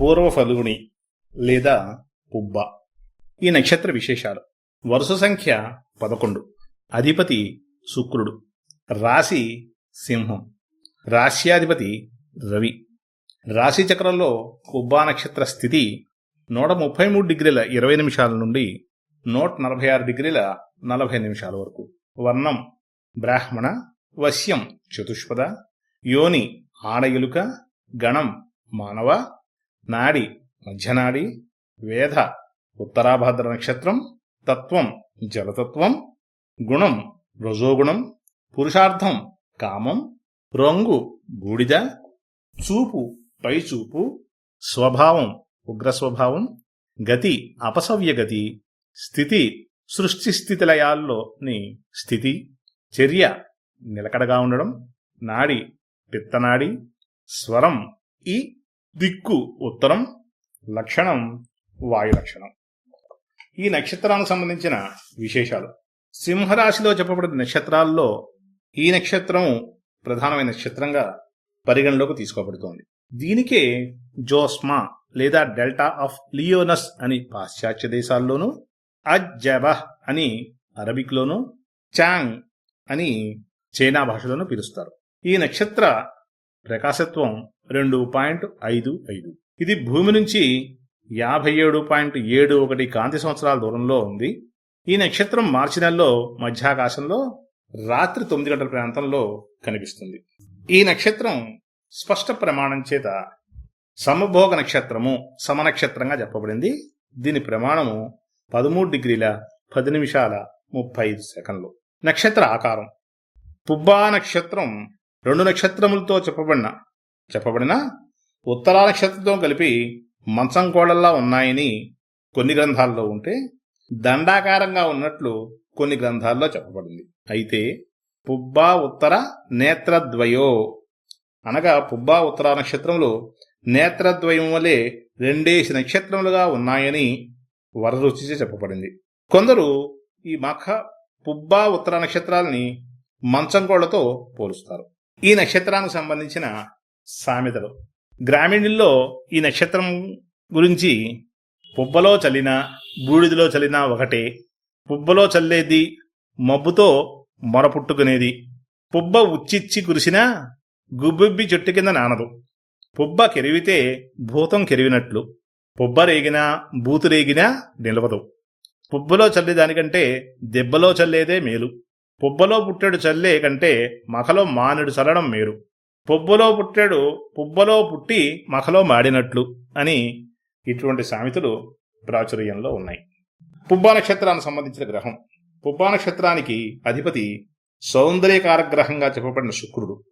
పూర్వ ఫలుగుని లేదా పుబ్బ. ఈ నక్షత్ర విశేషాలు. వరుస సంఖ్య పదకొండు. అధిపతి శుక్రుడు. రాశి సింహం. రాశ్యాధిపతి రవి. రాశి చక్రంలో కుబ్బా నక్షత్ర స్థితి నూట ముప్పై మూడు డిగ్రీల ఇరవై నిమిషాల నుండి నూట నలభై ఆరు డిగ్రీల నలభై నిమిషాల వరకు. వర్ణం బ్రాహ్మణ వశ్యం చతుష్పద యోని ఆడయలుక గణం మానవ నాడి మధ్యనాడి వేధ ఉత్తరాభాద్ర నక్షత్రం తత్వం జలతత్వం గుణం రజోగుణం పురుషార్థం కామం రంగు బూడిద చూపు పైచూపు స్వభావం ఉగ్ర స్వభావం గతి అపసవ్యగతి స్థితి సృష్టి స్థితిలయాల్లోని స్థితి చర్య నిలకడగా ఉండడం నాడి పిత్తనాడి స్వరం ఈ దిక్కు ఉత్తరం లక్షణం వాయు లక్షణం. ఈ నక్షత్రానికి సంబంధించిన విశేషాలు. సింహరాశిలో చెప్పబడిన నక్షత్రాల్లో ఈ నక్షత్రం ప్రధానమైన నక్షత్రంగా పరిగణలోకి తీసుకోబడుతోంది. దీనికే జోస్మా లేదా డెల్టా ఆఫ్ లియోనస్ అని పాశ్చాత్య దేశాల్లోనూ అజ్జబహ్ అని అరబిక్లోనూ చాంగ్ అని చైనా భాషలోనూ పిలుస్తారు. ఈ నక్షత్ర ప్రకాశత్వం రెండు పాయింట్ ఐదు ఐదు. ఇది భూమి నుంచి యాభై ఏడు పాయింట్ ఏడు ఒకటి కాంతి సంవత్సరాల దూరంలో ఉంది. ఈ నక్షత్రం మార్చి నెలలో మధ్యాకాశంలో రాత్రి తొమ్మిది గంటల ప్రాంతంలో కనిపిస్తుంది. ఈ నక్షత్రం స్పష్ట ప్రమాణం చేత సమభోగ నక్షత్రము సమనక్షత్రంగా చెప్పబడింది. దీని ప్రమాణము పదమూడు డిగ్రీల పది నిమిషాల ముప్పై ఐదు సెకండ్లు. నక్షత్ర ఆకారం. పుబ్బా నక్షత్రం రెండు నక్షత్రములతో చెప్పబడిన చెప్పబడిన ఉత్తరా నక్షత్రంతో కలిపి మంచం కోడల్లా ఉన్నాయని కొన్ని గ్రంథాల్లో ఉంటే దండాకారంగా ఉన్నట్లు కొన్ని గ్రంథాల్లో చెప్పబడింది. అయితే పుబ్బా ఉత్తర నేత్రద్వయో అనగా పుబ్బా ఉత్తర నక్షత్రములు నేత్రద్వయం వలె రెండేసి నక్షత్రములుగా ఉన్నాయని వరరుచి చెప్పబడింది. కొందరు ఈ మఖ పుబ్బా ఉత్తర నక్షత్రాలని మంచంకోళ్ళతో పోలుస్తారు. ఈ నక్షత్రానికి సంబంధించిన సామెతలు. గ్రామీణుల్లో ఈ నక్షత్రం గురించి పుబ్బలో చల్లిన బూడిదలో చల్లినా ఒకటే. పుబ్బలో చల్లేది మబ్బుతో మొరపుట్టుకునేది. పుబ్బ ఉచ్చిచ్చి కురిసినా గుబ్బిబ్బి చెట్టు కింద నానదు. పుబ్బ కెరివితే భూతం కెరివినట్లు. పుబ్బ రేగినా బూతు రేగినా నిలవదు. పుబ్బలో చల్లేదానికంటే దెబ్బలో చల్లేదే మేలు. పుబ్బలో పుట్టాడు చల్లే కంటే మఖలో మానుడు చల్లడం మేరు. పుబ్బలో పుట్టాడు పుబ్బలో పుట్టి మఖలో మాడినట్లు అని ఇటువంటి సామెతలు ప్రాచుర్యంలో ఉన్నాయి. పుబ్బా నక్షత్రానికి సంబంధించిన గ్రహం. పుబ్బా నక్షత్రానికి అధిపతి సౌందర్యకార గ్రహంగా చెప్పబడిన శుక్రుడు.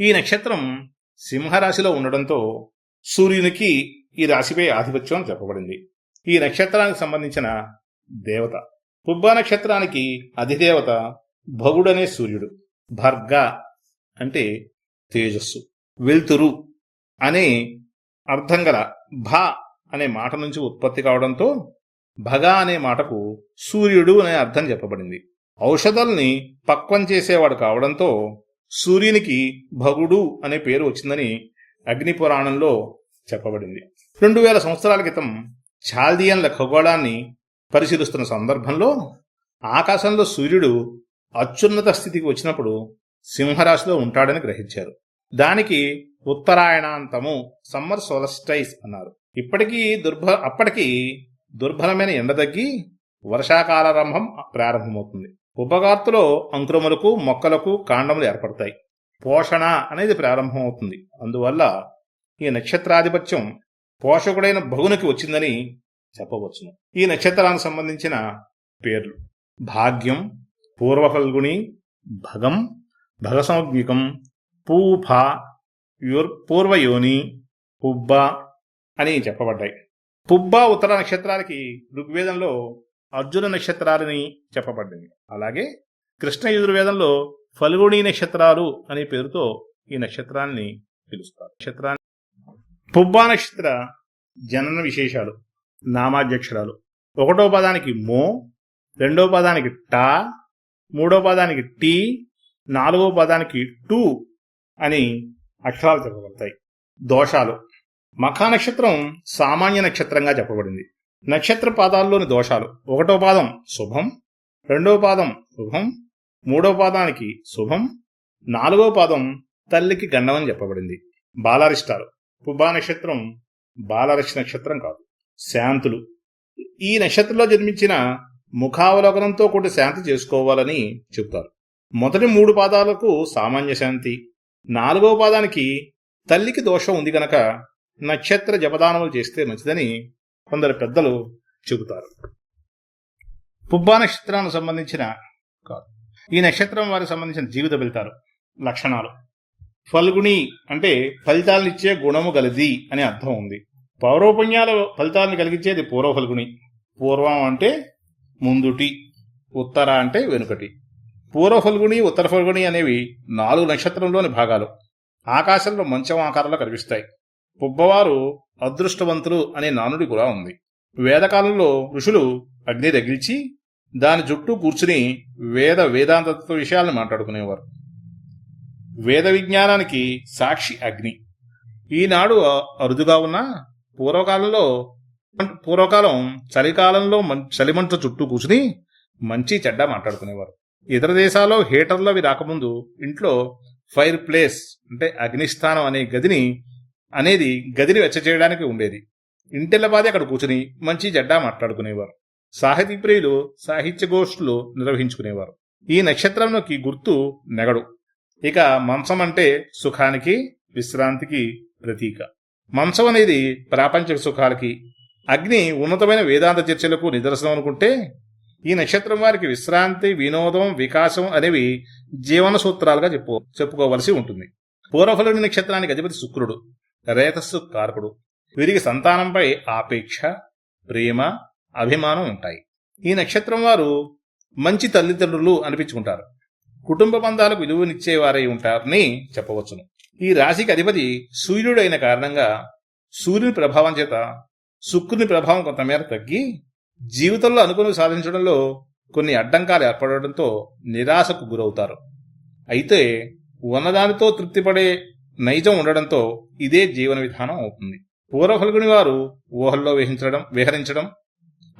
ఈ నక్షత్రం సింహరాశిలో ఉండడంతో సూర్యునికి ఈ రాశిపై ఆధిపత్యం చెప్పబడింది. ఈ నక్షత్రానికి సంబంధించిన దేవత. పుబ్బా నక్షత్రానికి అధిదేవత భగుడనే సూర్యుడు. భర్గ అంటే తేజస్సు. వెలుతురు అనే అర్థం గల భ అనే మాట నుంచి ఉత్పత్తి కావడంతో భగ అనే మాటకు సూర్యుడు అనే అర్థం చెప్పబడింది. ఔషధాల్ని పక్వం చేసేవాడు కావడంతో సూర్యునికి భగుడు అనే పేరు వచ్చిందని అగ్ని పురాణంలో చెప్పబడింది. రెండు వేల సంవత్సరాల క్రితం ఛాల్దియన్ల ఖగోళాన్ని పరిశీలిస్తున్న సందర్భంలో ఆకాశంలో సూర్యుడు అత్యున్నత స్థితికి వచ్చినప్పుడు సింహరాశిలో ఉంటాడని గ్రహించారు. దానికి ఉత్తరాయణాంతము సమ్మర్ సోలస్టైస్ అన్నారు. ఇప్పటికీ దుర్భ అప్పటికి దుర్బలమైన ఎండ తగ్గి వర్షాకాలారంభం ప్రారంభమవుతుంది. ఉపగార్తులో అంకురములకు మొక్కలకు కాండములు ఏర్పడతాయి. పోషణ అనేది ప్రారంభమవుతుంది. అందువల్ల ఈ నక్షత్రాధిపత్యం పోషకుడైన భగునికి వచ్చిందని చెప్పవచ్చును. ఈ నక్షత్రానికి సంబంధించిన పేర్లు. భాగ్యం పూర్వఫల్గుణి భగం భగసంజ్ఞికం పూఫ యుర్ పూర్వయోని పుబ్బ అని చెప్పబడ్డాయి. పుబ్బ ఉత్తర నక్షత్రాలకి ఋగ్వేదంలో అర్జున నక్షత్రాలని చెప్పబడ్డాయి. అలాగే కృష్ణ యజుర్వేదంలో ఫల్గుణి నక్షత్రాలు అనే పేరుతో ఈ నక్షత్రాన్ని పిలుస్తారు. నక్షత్రాన్ని పుబ్బా నక్షత్ర జనన విశేషాలు నామాధ్యక్షరాలు. ఒకటో పదానికి మో రెండో పదానికి టా మూడో పదానికి టీ నాలుగో పదానికి టూ అని అక్షరాలు చెప్పబడతాయి. దోషాలు. మఖా నక్షత్రం సామాన్య నక్షత్రంగా చెప్పబడింది. నక్షత్ర పాదాల్లోని దోషాలు. ఒకటో పాదం శుభం రెండవ పాదం శుభం మూడవ పాదానికి శుభం నాలుగో పాదం తల్లికి గండమని చెప్పబడింది. బాలరిష్టాలు. పుబ్బా నక్షత్రం బాలరక్ష నక్షత్రం కాదు. శాంతులు. ఈ నక్షత్రంలో జన్మించిన ముఖావలోకనంతో కూడి శాంతి చేసుకోవాలని చెబుతారు మొదటి మూడు పాదాలకు సామాన్య శాంతి నాలుగవ పాదానికి తల్లికి దోషం ఉంది గనక నక్షత్ర జపదానములు చేస్తే మంచిదని కొందరు పెద్దలు చెబుతారు. పుబ్బా నక్షత్రానికి సంబంధించిన కాదు. ఈ నక్షత్రం వారికి సంబంధించిన జీవిత ఫలితాలు లక్షణాలు. ఫల్గుణి అంటే ఫలితాలనిచ్చే గుణము గలది అని అర్థం ఉంది. పౌరోపుణ్యాల ఫలితాలను కలిగించేది పూర్వ ఫల్గుణి. పూర్వం అంటే ముందుటి ఉత్తర అంటే వెనుకటి. పూర్వ ఫల్గుణి ఉత్తర ఫల్గుని అనేవి నాలుగు నక్షత్రంలోని భాగాలు. ఆకాశంలో మంచం ఆకారంలో కనిపిస్తాయి. పుబ్బవారు అదృష్టవంతులు అనే నానుడి కూడా ఉంది. వేదకాలంలో ఋషులు అగ్ని తగిల్చి దాని చుట్టూ కూర్చుని వేద వేదాంతత్వ విషయాలను మాట్లాడుకునేవారు. వేద విజ్ఞానానికి సాక్షి అగ్ని. ఈనాడు అరుదుగా ఉన్న పూర్వకాలంలో పూర్వకాలం చలికాలంలో చలిమంట చుట్టూ కూర్చుని మంచి చెడ్డ మాట్లాడుకునేవారు. ఇతర దేశాల్లో హీటర్లు అవి రాకముందు ఇంట్లో ఫైర్ ప్లేస్ అంటే అగ్నిస్థానం అనే గదిని అనేది గదిని వెచ్చ చేయడానికి ఉండేది. ఇంటిల్లపాది అక్కడ కూర్చుని మంచి జడ్డా మాట్లాడుకునేవారు. సాహితీ ప్రియులు సాహిత్య గోష్ఠులు నిర్వహించుకునేవారు. ఈ నక్షత్రంలోకి గుర్తు నెగడు. ఇక మంచం అంటే సుఖానికి విశ్రాంతికి ప్రతీక. మంచం అనేది ప్రాపంచిక సుఖాలకి అగ్ని ఉన్నతమైన వేదాంత చర్చలకు నిదర్శనం అనుకుంటే ఈ నక్షత్రం వారికి విశ్రాంతి వినోదం వికాసం అనేవి జీవన సూత్రాలుగా చెప్పు చెప్పుకోవలసి ఉంటుంది. పూర్వఫలుని నక్షత్రానికి అధిపతి శుక్రుడు రేతస్సు కారకుడు. వీరికి సంతానంపై ఆపేక్ష ప్రేమ అభిమానం ఉంటాయి. ఈ నక్షత్రం వారు మంచి తల్లిదండ్రులు అనిపించుకుంటారు. కుటుంబ బంధాలకు విలువనిచ్చేవారై ఉంటారని చెప్పవచ్చును. ఈ రాశికి అధిపతి సూర్యుడైన కారణంగా సూర్యుని ప్రభావం చేత శుక్రుని ప్రభావం కొంతమేర తగ్గి జీవితంలో అనుకుని సాధించడంలో కొన్ని అడ్డంకాలు ఏర్పడడంతో నిరాశకు గురవుతారు. అయితే ఉన్నదానితో తృప్తిపడే నైజం ఉండడంతో ఇదే జీవన విధానం అవుతుంది. పూర్వఫల్గుని వారు ఊహల్లో విహించడం విహరించడం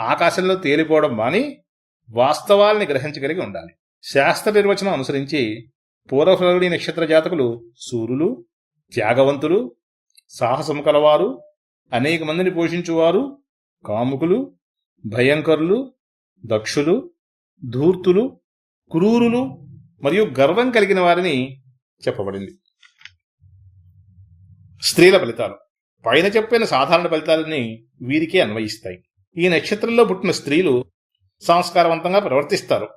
ఆకాశంలో తేలిపోవడం మాని వాస్తవాల్ని గ్రహించగలిగి ఉండాలి. శాస్త్ర నిర్వచనం అనుసరించి పూర్వఫల్గుని నక్షత్ర జాతకులు సూర్యులు త్యాగవంతులు సాహసము కలవారు అనేక మందిని పోషించువారు కాముకులు భయంకరులు దక్షులు ధూర్తులు క్రూరులు మరియు గర్వం కలిగిన వారిని చెప్పబడింది. స్త్రీల ఫలితాలు. పైన చెప్పిన సాధారణ ఫలితాలని వీరికే అన్వయిస్తాయి. ఈ నక్షత్రంలో పుట్టిన స్త్రీలు సంస్కారవంతంగా ప్రవర్తిస్తారు.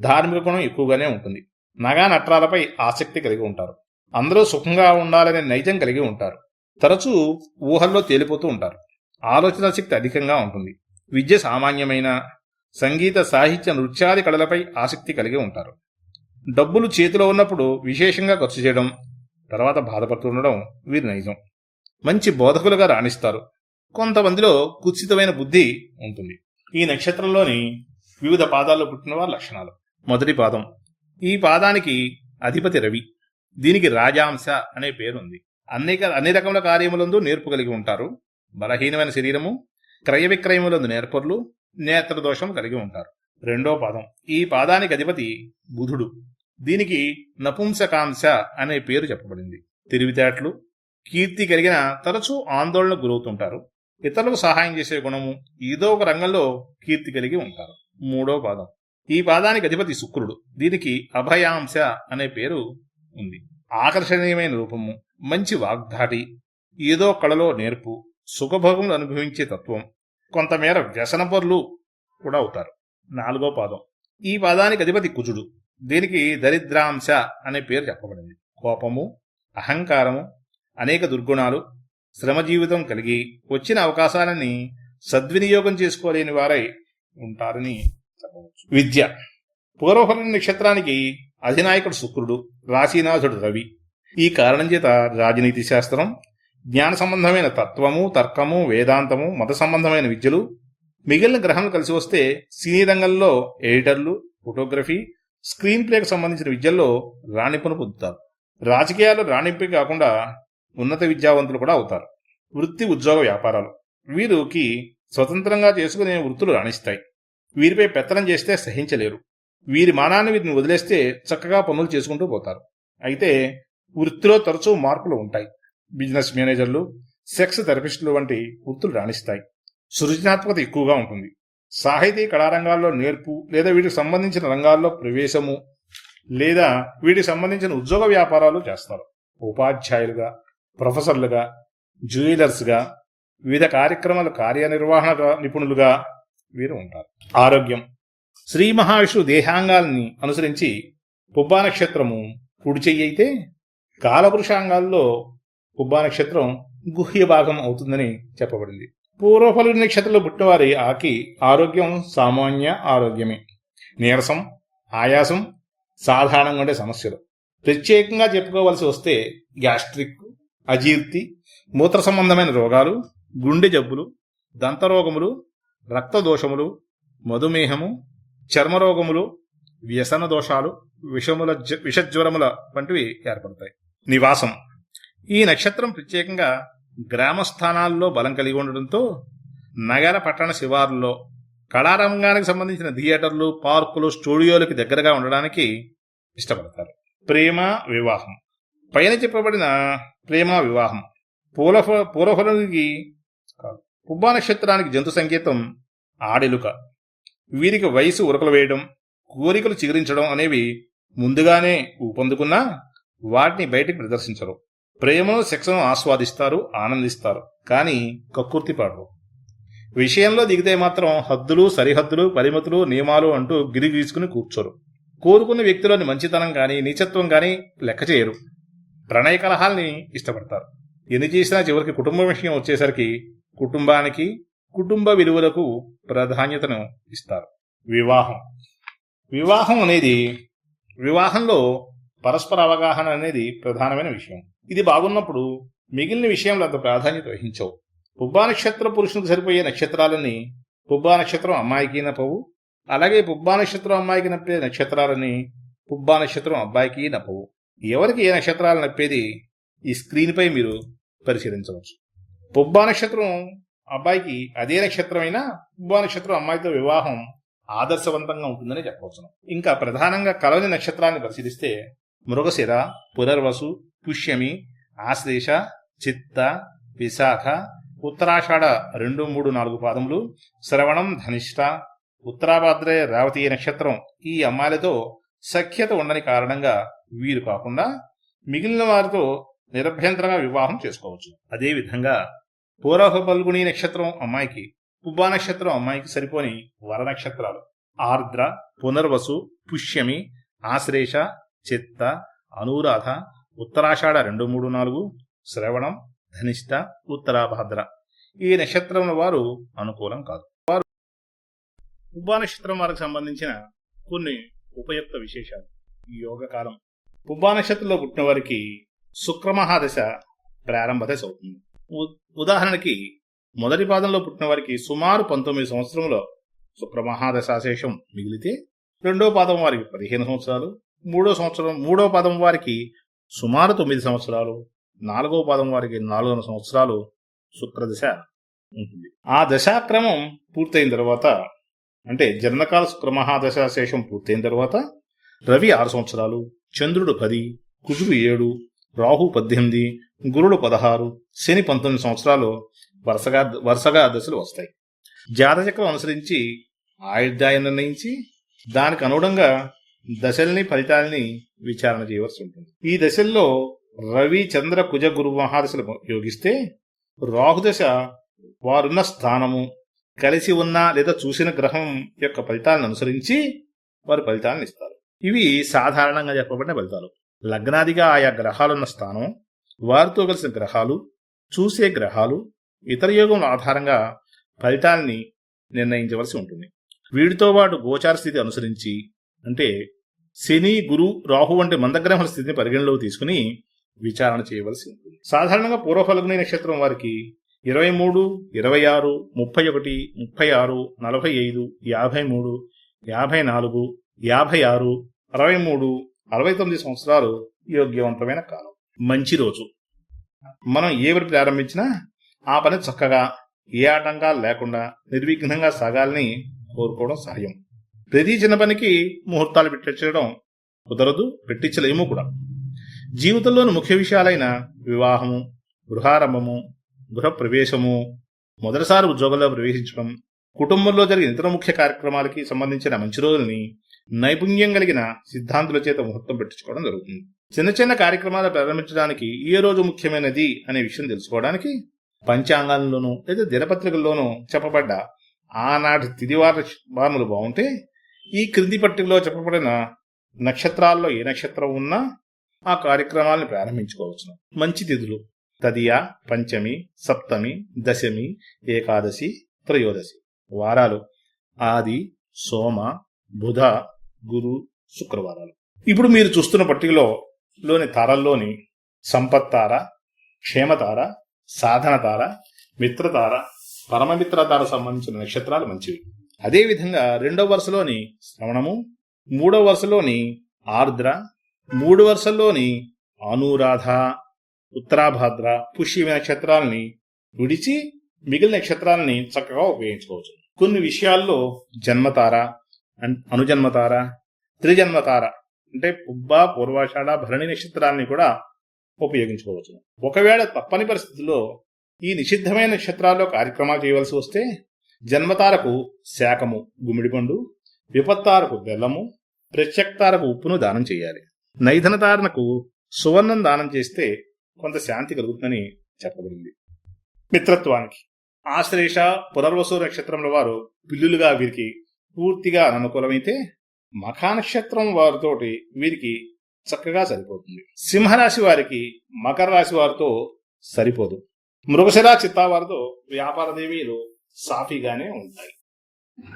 ధార్మిక గుణం ఎక్కువగానే ఉంటుంది. నగా నట్రాలపై ఆసక్తి కలిగి ఉంటారు. అందరూ సుఖంగా ఉండాలనే నైజం కలిగి ఉంటారు. తరచూ ఊహల్లో తేలిపోతూ ఉంటారు. ఆలోచన శక్తి అధికంగా ఉంటుంది. విద్య సామాన్యమైన సంగీత సాహిత్య నృత్యాది కళలపై ఆసక్తి కలిగి ఉంటారు. డబ్బులు చేతిలో ఉన్నప్పుడు విశేషంగా ఖర్చు చేయడం తర్వాత బాధపడుతుండడం వీరి నైజం. మంచి బోధకులుగా రాణిస్తారు. కొంతమందిలో కుత్సితమైన బుద్ధి ఉంటుంది. ఈ నక్షత్రంలోని వివిధ పాదాల్లో పుట్టిన వారి లక్షణాలు. మొదటి పాదం. ఈ పాదానికి అధిపతి రవి. దీనికి రాజాంశ అనే పేరుంది. అనేక అన్ని రకముల కార్యములందు నేర్పు కలిగి ఉంటారు. బలహీనమైన శరీరము క్రయ విక్రయములందు నేర్పర్లు నేత్ర దోషం కలిగి ఉంటారు. రెండో పాదం. ఈ పాదానికి అధిపతి బుధుడు. దీనికి నపుంసకాంశ అనే పేరు చెప్పబడింది. తిరివితేటలు కీర్తి కలిగిన తరచూ ఆందోళనకు గురవుతుంటారు. ఇతరులకు సహాయం చేసే గుణము ఏదో ఒక రంగంలో కీర్తి కలిగి ఉంటారు. మూడో పాదం. ఈ పాదానికి అధిపతి శుక్రుడు. దీనికి అభయాంశ అనే పేరు ఉంది. ఆకర్షణీయమైన రూపము మంచి వాగ్ధాటి ఏదో కళలో నేర్పు సుఖభోగములు అనుభవించే తత్వం కొంతమేర వ్యసనపరులు కూడా అవుతారు. నాలుగో పాదం. ఈ పాదానికి అధిపతి కుజుడు. దీనికి దరిద్రాంశ అనే పేరు చెప్పబడింది. కోపము అహంకారము అనేక దుర్గుణాలు శ్రమ జీవితం కలిగి వచ్చిన అవకాశాలని సద్వినియోగం చేసుకోలేని వారై ఉంటారని చెప్పవచ్చు. విద్య. పూర్వఫల నక్షత్రానికి అధినాయకుడు శుక్రుడు రాశీనాథుడు రవి. ఈ కారణం చేత రాజనీతి శాస్త్రం జ్ఞాన సంబంధమైన తత్వము తర్కము వేదాంతము మత సంబంధమైన విద్యలు మిగిలిన గ్రహాలు కలిసి వస్తే సినీ రంగంలో ఎడిటర్లు ఫోటోగ్రఫీ స్క్రీన్ ప్లేకు సంబంధించిన విద్యల్లో రాణింపును పొందుతారు. రాజకీయాలు రాణింపే కాకుండా ఉన్నత విద్యావంతులు కూడా అవుతారు. వృత్తి ఉద్యోగ వ్యాపారాలు. వీరికి స్వతంత్రంగా చేసుకునే వృత్తులు రాణిస్తాయి. వీరిపై పెత్తనం చేస్తే సహించలేరు. వీరి మానాన్ని వీరిని వదిలేస్తే చక్కగా పనులు చేసుకుంటూ పోతారు. అయితే వృత్తిలో తరచూ మార్పులు ఉంటాయి. బిజినెస్ మేనేజర్లు సెక్స్ థెరపిస్టులు వంటి వృత్తులు రాణిస్తాయి. సృజనాత్మకత ఎక్కువగా ఉంటుంది. సాహితీ కళారంగాల్లో నేర్పు లేదా వీటికి సంబంధించిన రంగాల్లో ప్రవేశము లేదా వీటికి సంబంధించిన ఉద్యోగ వ్యాపారాలు చేస్తారు. ఉపాధ్యాయులుగా ప్రొఫెసర్లుగా జ్యువెలర్స్గా వివిధ కార్యక్రమాల కార్యనిర్వహణ నిపుణులుగా వీరు ఉంటారు. ఆరోగ్యం. శ్రీ మహావిష్ణు దేహాంగాల్ని అనుసరించి పుబ్బా నక్షత్రము కుడి చెయ్యి అయితే కాలపురుషాంగాల్లో కుబ్బా నక్షత్రం గుహ్య భాగం అవుతుందని చెప్పబడింది. పూర్వఫలు నక్షత్రంలో పుట్టినవారి ఆకి ఆరోగ్యం సామాన్య ఆరోగ్యమే. నీరసం ఆయాసం సాధారణంగా ఉండే సమస్యలు. ప్రత్యేకంగా చెప్పుకోవలసి వస్తే గ్యాస్ట్రిక్ అజీర్తి మూత్ర సంబంధమైన రోగాలు గుండె జబ్బులు దంతరోగములు రక్తదోషములు మధుమేహము చర్మరోగములు వ్యసన దోషాలు విషముల విషజ్వరముల వంటివి ఏర్పడతాయి. నివాసం. ఈ నక్షత్రం ప్రత్యేకంగా గ్రామ స్థానాల్లో బలం కలిగి ఉండడంతో నగర పట్టణ శివారుల్లో కళారంగానికి సంబంధించిన థియేటర్లు పార్కులు స్టూడియోలకి దగ్గరగా ఉండడానికి ఇష్టపడతారు. ప్రేమ వివాహం. పైన చెప్పబడిన ప్రేమ వివాహం పూలఫ పూలఫలానికి కాదు పుబ్బా నక్షత్రానికి జంతు సంకేతం ఆడెలుక. వీరికి వయసు ఉరకలు వేయడం కోరికలు చిగురించడం అనేవి ముందుగానే ఊపందుకున్నా వాటిని బయటికి ప్రదర్శించరు. ప్రేమను శిక్షను ఆస్వాదిస్తారు ఆనందిస్తారు. కానీ కక్కుర్తి పాడరు. విషయంలో దిగితే మాత్రం హద్దులు సరిహద్దులు పరిమితులు నియమాలు అంటూ గిరి గీసుకుని కూర్చోరు. కోరుకున్న వ్యక్తిలోని మంచితనం కానీ నీచత్వం కానీ లెక్క చేయరు. ప్రణయ కలహాల్ని ఇష్టపడతారు. ఎన్ని చేసినా చివరికి కుటుంబ విషయం వచ్చేసరికి కుటుంబానికి కుటుంబ విలువలకు ప్రాధాన్యతను ఇస్తారు. వివాహం. వివాహం అనేది వివాహంలో పరస్పర అవగాహన అనేది ప్రధానమైన విషయం. ఇది బాగున్నప్పుడు మిగిలిన విషయంలో అంత ప్రాధాన్యత వహించవు. పుబ్బా నక్షత్ర పురుషునికి సరిపోయే నక్షత్రాలని పుబ్బా నక్షత్రం అమ్మాయికి నప్పవు. అలాగే పుబ్బా నక్షత్రం అమ్మాయికి నప్పే నక్షత్రాలని పుబ్బా నక్షత్రం అబ్బాయికి నప్పవు. ఎవరికి ఏ నక్షత్రాలు నప్పేది ఈ స్క్రీన్పై మీరు పరిశీలించవచ్చు. పుబ్బా నక్షత్రం అబ్బాయికి అదే నక్షత్రమైనా పుబ్బా నక్షత్రం అమ్మాయితో వివాహం ఆదర్శవంతంగా ఉంటుందని చెప్పవచ్చును. ఇంకా ప్రధానంగా కలవని నక్షత్రాన్ని పరిశీలిస్తే మృగశిర పునర్వసు పుష్యమి ఆశ్లేష చిత్త విశాఖ ఉత్తరాషాఢ రెండు మూడు నాలుగు పాదములు శ్రవణం ధనిష్ట ఉత్తరాభాద్రే రావతీయ నక్షత్రం ఈ అమ్మాయిలతో సఖ్యత ఉండని కారణంగా వీరు కాకుండా మిగిలిన వారితో నిరభ్యంతరంగా వివాహం చేసుకోవచ్చు. అదేవిధంగా పూర్వ పల్గుని నక్షత్రం అమ్మాయికి పుబ్బా నక్షత్రం అమ్మాయికి సరిపోని వర నక్షత్రాలు. ఆర్ద్ర పునర్వసు పుష్యమి ఆశ్లేష చిత్త అనురాధ ఉత్తరాషాఢ రెండు మూడు నాలుగు శ్రవణం ధనిష్ట ఉత్తరాభాద్ర. ఈ నక్షత్రం వారు అనుకూలం కాదు. వారు పుబ్బా నక్షత్రం వారికి సంబంధించిన కొన్ని ఉపయుక్త విశేషాలు. ఈ యోగకాలం పుబ్బా నక్షత్రంలో పుట్టిన వారికి శుక్రమహాదశ ప్రారంభ దశ అవుతుంది. ఉ- ఉదాహరణకి మొదటి పాదంలో పుట్టిన వారికి సుమారు పంతొమ్మిది సంవత్సరంలో శుక్రమహాదశాశేషం మిగిలితే రెండో పాదం వారికి పదిహేను సంవత్సరాలు మూడో సంవత్సరం మూడో పదం వారికి సుమారు తొమ్మిది సంవత్సరాలు నాలుగో పదం వారికి నాలుగున్నర సంవత్సరాలు శుక్రదశ ఉంటుంది. ఆ దశాక్రమం పూర్తయిన తర్వాత అంటే జన్మకాల శుక్రమహాదశ శేషం పూర్తయిన తర్వాత రవి ఆరు సంవత్సరాలు చంద్రుడు పది కుజుడు ఏడు రాహు పద్దెనిమిది గురుడు పదహారు శని పంతొమ్మిది సంవత్సరాలు వరుసగా వరుసగా దశలు వస్తాయి. జాతచక్రం అనుసరించి ఆయుర్దాయం నిర్ణయించి దానికి అనుగుణంగా దశల్ని ఫలితాలని విచారణ చేయవలసి ఉంటుంది. ఈ దశల్లో రవి చంద్ర కుజ గురు మహాదశలు యోగిస్తే రాహుదశ వారున్న స్థానము కలిసి ఉన్న లేదా చూసిన గ్రహం యొక్క ఫలితాలను అనుసరించి వారు ఫలితాలను ఇస్తారు. ఇవి సాధారణంగా చెప్పబడిన ఫలితాలు. లగ్నాదిగా ఆయా గ్రహాలున్న స్థానం వారితో కలిసిన గ్రహాలు చూసే గ్రహాలు ఇతర యోగం ఆధారంగా ఫలితాల్ని నిర్ణయించవలసి ఉంటుంది. వీటితో పాటు గోచార స్థితి అనుసరించి అంటే శని గురు రాహు వంటి మందగ్రహముల స్థితిని పరిగణలోకి తీసుకుని విచారణ చేయవలసి ఉంటుంది సాధారణంగా పూర్వఫలగ్ని నక్షత్రం వారికి ఇరవై మూడు ఇరవై ఆరు ముప్పై ఒకటి ముప్పై ఆరు నలభై ఐదు యాభై మూడు యాభై నాలుగు యాభై ఆరు అరవై మూడు అరవై తొమ్మిది సంవత్సరాలు యోగ్యవంతమైన కాలం. మంచి రోజు. మనం ఏ పని ప్రారంభించినా ఆ పని చక్కగా ఏ ఆటంకాలు లేకుండా నిర్విఘ్నంగా సాగాలని కోరుకోవడం సహాయం ప్రతి చిన్న పనికి ముహూర్తాలు పెట్టించడం కుదరదు పెట్టించలేము కూడా. జీవితంలోని ముఖ్య విషయాలైన వివాహము గృహారంభము గృహప్రవేశము మొదటిసారి ఉద్యోగంలో ప్రవేశించడం కుటుంబంలో జరిగిన ఇతర ముఖ్య కార్యక్రమాలకి సంబంధించిన మంచి రోజుల్ని నైపుణ్యం కలిగిన సిద్ధాంతుల చేత ముహూర్తం పెట్టించుకోవడం జరుగుతుంది. చిన్న చిన్న కార్యక్రమాలు ప్రారంభించడానికి ఏ రోజు ముఖ్యమైనది అనే విషయం తెలుసుకోవడానికి పంచాంగాల్లోనూ లేదా దినపత్రికల్లోనూ చెప్పబడ్డ ఆనాటి తిదివార వారములు బాగుంటే ఈ క్రింది పట్టికలో చెప్పబడిన నక్షత్రాల్లో ఏ నక్షత్రం ఉన్నా ఆ కార్యక్రమాలను ప్రారంభించుకోవచ్చు మంచి తిథులు. తదియ పంచమి సప్తమి దశమి ఏకాదశి త్రయోదశి. వారాలు. ఆది సోమ బుధ గురు శుక్రవారాలు. ఇప్పుడు మీరు చూస్తున్న పట్టికలో లోని తారల్లోని సంపత్తార క్షేమతార సాధనతార మిత్రతార పరమమిత్రతార సంబంధించిన నక్షత్రాలు మంచివి. అదేవిధంగా రెండవ వరుసలోని శ్రవణము మూడవ వరుసలోని ఆర్ద్ర మూడు వరుసల్లోని అనురాధ ఉత్తరాభాద్ర పుష్యమి నక్షత్రాలని విడిచి మిగిలిన నక్షత్రాలని చక్కగా ఉపయోగించుకోవచ్చు. కొన్ని విషయాల్లో జన్మతార అనుజన్మతార త్రిజన్మతార అంటే పుబ్బ పూర్వాషాఢ భరణి నక్షత్రాలని కూడా ఉపయోగించుకోవచ్చు. ఒకవేళ తప్పని పరిస్థితుల్లో ఈ నిషిద్ధమైన నక్షత్రాల్లో కార్యక్రమాలు చేయవలసి వస్తే జన్మతారకు శాకము గుమిడిపండు విపత్తారకు బెల్లము ప్రత్యక్తారకు ఉప్పును దానం చేయాలి. నైధనతారణకు సువర్ణం దానం చేస్తే కొంత శాంతి కలుగుతుందని చెప్పబడింది. మిత్రత్వానికి. ఆశ్లేష పునర్వసు నక్షత్రంలో వారు పిల్లులుగా వీరికి పూర్తిగా అనుకూలమైతే మఖా నక్షత్రం వారితోటి వీరికి చక్కగా సరిపోతుంది. సింహరాశి వారికి మకర రాశి వారితో సరిపోదు. మృగశిరా చిత్తా వారితో వ్యాపార దేవీలు సాఫీగానే ఉంటాయి.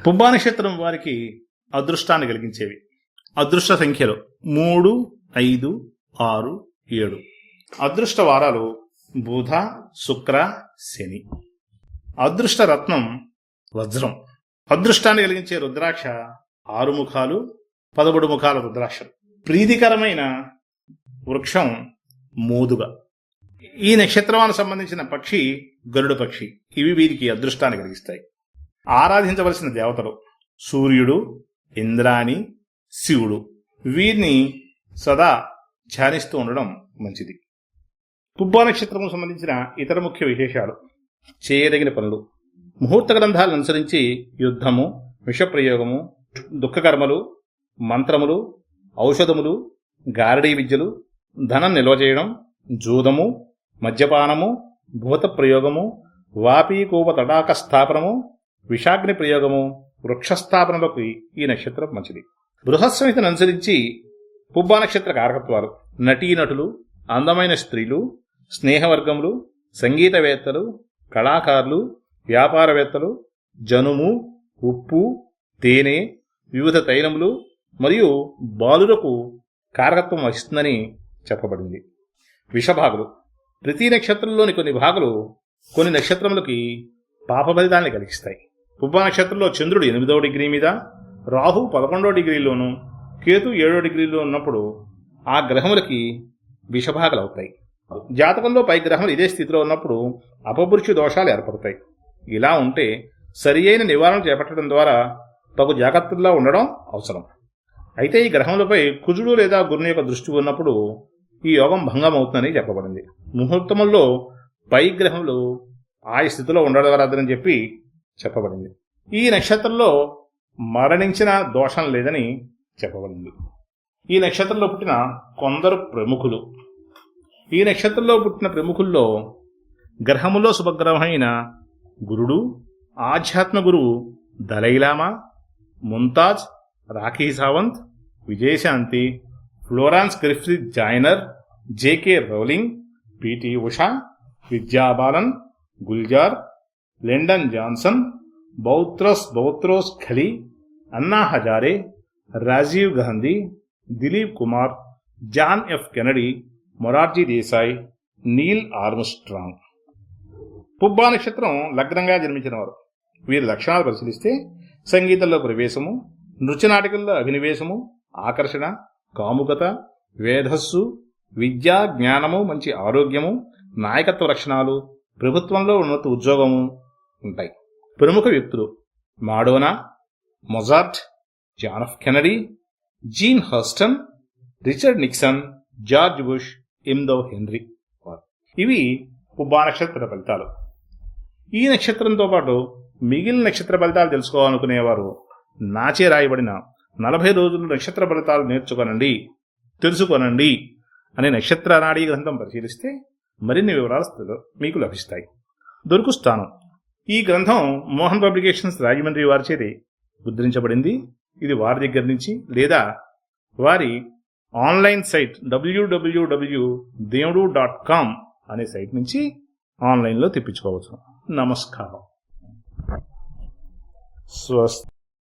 పుబ్బా నక్షత్రం వారికి అదృష్టాన్ని కలిగించేవి. అదృష్ట సంఖ్యలు మూడు ఐదు ఆరు ఏడు. అదృష్ట వారాలు బుధ శుక్ర శని. అదృష్ట రత్నం వజ్రం. అదృష్టాన్ని కలిగించే రుద్రాక్ష ఆరు ముఖాలు పదమూడు ముఖాల రుద్రాక్ష ప్రీతికరమైన వృక్షం మోదుగ. ఈ నక్షత్రమానికి సంబంధించిన పక్షి గరుడు పక్షి. ఇవి వీరికి అదృష్టాన్ని కలిగిస్తాయి. ఆరాధించవలసిన దేవతలు సూర్యుడు ఇంద్రాణి శివుడు. వీరిని సదా ధ్యానిస్తూ ఉండడం మంచిది. పుబ్బా నక్షత్రం సంబంధించిన ఇతర ముఖ్య విశేషాలు చేయదగిన పనులు. ముహూర్త గ్రంథాలను అనుసరించి యుద్ధము విషప్రయోగము దుఃఖకర్మలు మంత్రములు ఔషధములు గారడీ విద్యలు ధనం నిల్వ చేయడం జూదము మద్యపానము భూత ప్రయోగము వాపీకూప తటాక స్థాపనము విషాగ్ని ప్రయోగము వృక్షస్థాపనలకు ఈ నక్షత్రం మంచిది. బృహస్సమితిని అనుసరించి పుబ్బా నక్షత్ర కారకత్వాలు నటీనటులు అందమైన స్త్రీలు స్నేహవర్గములు సంగీతవేత్తలు కళాకారులు వ్యాపారవేత్తలు జనుము ఉప్పు తేనె వివిధ తైలములు మరియు బాలులకు కారకత్వం వహిస్తుందని చెప్పబడింది. విషభాగులు ప్రతి నక్షత్రంలోని కొన్ని భాగాలు కొన్ని నక్షత్రములకి పాప ఫలితాన్ని కలిగిస్తాయి. పుబ్బ నక్షత్రంలో చంద్రుడు ఎనిమిదవ డిగ్రీ మీద రాహు పదకొండవ డిగ్రీలోను కేతు ఏడో డిగ్రీలో ఉన్నప్పుడు ఆ గ్రహములకి విషభాగలు అవుతాయి. జాతకంలో పై గ్రహములు ఇదే స్థితిలో ఉన్నప్పుడు అపపురుషు దోషాలు ఏర్పడతాయి. ఇలా ఉంటే సరి అయిన నివారణ చేపట్టడం ద్వారా తగు జాగ్రత్తల్లో ఉండడం అవసరం. అయితే ఈ గ్రహములపై కుజుడు లేదా గురుని యొక్క దృష్టి ఉన్నప్పుడు ఈ యోగం భంగం అవుతుందని చెప్పబడింది. ముహూర్తముల్లో పై గ్రహములు ఆ స్థితిలో ఉండరాదని చెప్పి చెప్పబడింది. ఈ నక్షత్రంలో మరణించిన దోషం లేదని చెప్పబడింది. ఈ నక్షత్రంలో పుట్టిన కొందరు ప్రముఖులు. ఈ నక్షత్రంలో పుట్టిన ప్రముఖుల్లో గ్రహములో శుభగ్రహమైన గురుడు ఆధ్యాత్మ గురువు Dalai Lama Mumtaz Rakhi Sawant Vijayashanti Florence Griffith Joyner JK Rowling P T Usha Vidya Balan Gulzar Lyndon Johnson Boutros Boutros Ghali Anna Hazare Rajiv Gandhi Dilip Kumar John F Kennedy Morarji Desai Neil Armstrong. పుబ్బా నక్షత్రం లగ్నంగా జన్మించినవారు. వీరి లక్షణాలు పరిశీలిస్తే సంగీతంలో ప్రవేశము నృత్యనాటికల్లో అభినివేశము ఆకర్షణ కాముకత వేధస్సు విద్యా జ్ఞానము మంచి ఆరోగ్యము నాయకత్వ లక్షణాలు ప్రభుత్వంలో ఉన్నత ఉద్యోగము ఉంటాయి. ప్రముఖ వ్యక్తులు Madonna Mozart John F Kennedy Jean Huston Richard Nixon George Bush ఇమ్దో Henry ఇవి ఉబ్బా నక్షత్ర ఫలితాలు. ఈ నక్షత్రంతో పాటు మిగిలిన నక్షత్ర ఫలితాలు తెలుసుకోవాలనుకునేవారు నాచే రాయబడిన నలభై రోజులు నక్షత్ర ఫలితాలు నేర్చుకోనండి తెలుసుకొనండి అనే నక్షత్ర నాడీ గ్రంథం పరిశీలిస్తే మరిన్ని వివరాలు మీకు లభిస్తాయి. దొరుకుస్తాను ఈ గ్రంథం మోహన్ పబ్లికేషన్స్ రాజమండ్రి వారి చేతి ముద్రించబడింది. ఇది వారి దగ్గర నుంచి లేదా వారి ఆన్లైన్ సైట్ డబ్ల్యూడబ్ల్యూడబ్ల్యూ దేవుడు డాట్ కామ్ అనే సైట్ నుంచి ఆన్లైన్లో తెప్పించుకోవచ్చు. నమస్కారం. స్వస్తి